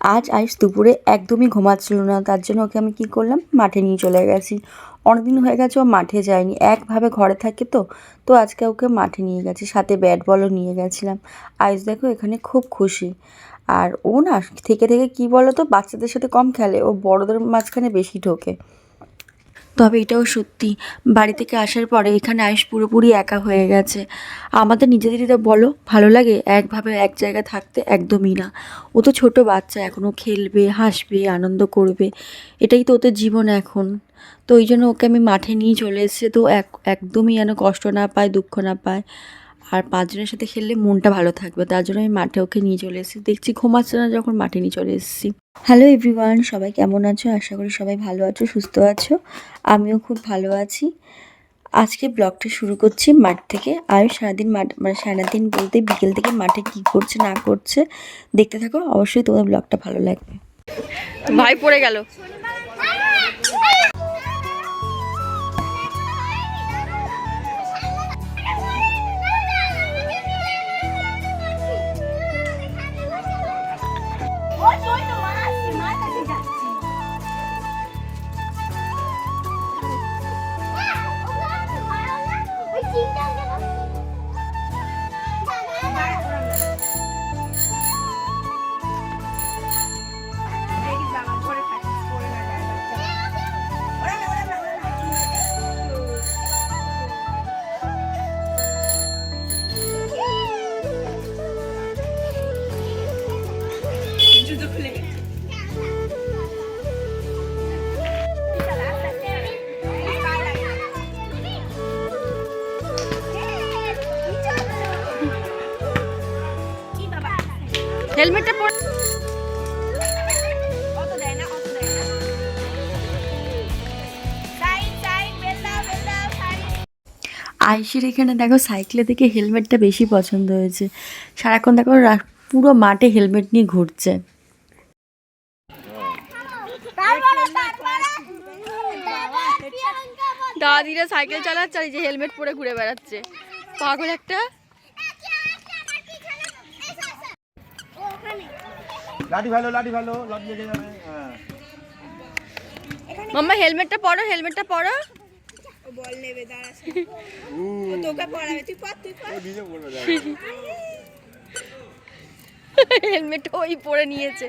আজ আজ দুপুরে একদমই ঘুমাচ্ছিল না, তার জন্য ওকে আমি কি করলাম? মাঠে নিয়ে চলে গেছি। অনেকদিন হয়ে গেছে, ও মাঠে যায়নি। একভাবে ঘরে থাকে তো তো আজকে ওকে মাঠে নিয়ে গেছি, সাথে ব্যাট বলও নিয়ে গেছিলাম। আজ দেখো, এখানে খুব খুশি। আর ও না, থেকে থেকে কি বলো তো বাচ্চাদের সাথে কম খেলে, ও বড়দের মাঝখানে বেশি ঢোকে। তবে এটাও সত্যি। বাড়ি থেকে আসার পরে এখানে আয়ুষ পুরোপুরি একা হয়ে গেছে। আমাদের নিজেদেরই তো বলো, ভালো লাগে? একভাবে এক জায়গায় থাকতে একদমই না। ও তো ছোটো বাচ্চা এখনও খেলবে, হাসবে, আনন্দ করবে। এটাই তো ওদের জীবন এখন। তো ওই জন্য ওকে আমি মাঠে নিয়ে চলে এসেছি। তো এক, একদমই যেন কষ্ট না পায়, দুঃখ না পায়। আর পাঁচজনের সাথে খেললে মনটা ভালো থাকবে, তার জন্য আমি মাঠে ওকে নিয়ে চলে এসেছি। দেখছি ঘুমাচ্ছে না, যখন মাঠে নিয়ে চলে এসেছি। হ্যালো এভরিওয়ান সবাই কেমন আছো? আশা করি সবাই ভালো আছো, সুস্থ আছো। আমিও খুব ভালো আছি। আজকে ব্লগটা শুরু করছি মাঠ থেকে। আর সারাদিন মাঠ মানে সারাদিন বলতে বিকেল থেকে মাঠে কি করছে, না করছে, দেখতে থাকো। অবশ্যই তোমার ব্লগটা ভালো লাগবে। ভাই পড়ে গেল। হেলমেটটা পরে আয়ুষের এখানে দেখো সাইকেলে থেকে হেলমেটটা বেশি পছন্দ হয়েছে। সারাক্ষণ দেখো রা- পুরো মাঠে হেলমেট নিয়ে ঘুরছে। দাদিরা সাইকেল চালাচ্ছে আর এই যে হেলমেট পরে ঘুরে বেড়াচ্ছে। পাগল একটা? লাঠি ভালো লাঠি ভালো লাঠি লেগে যাবে হ্যাঁ। মাম্মা হেলমেটটা পরো হেলমেটটা পরো। ও নিজে পড়বে দেখ। হেলমেট ওই পরে নিয়েছে।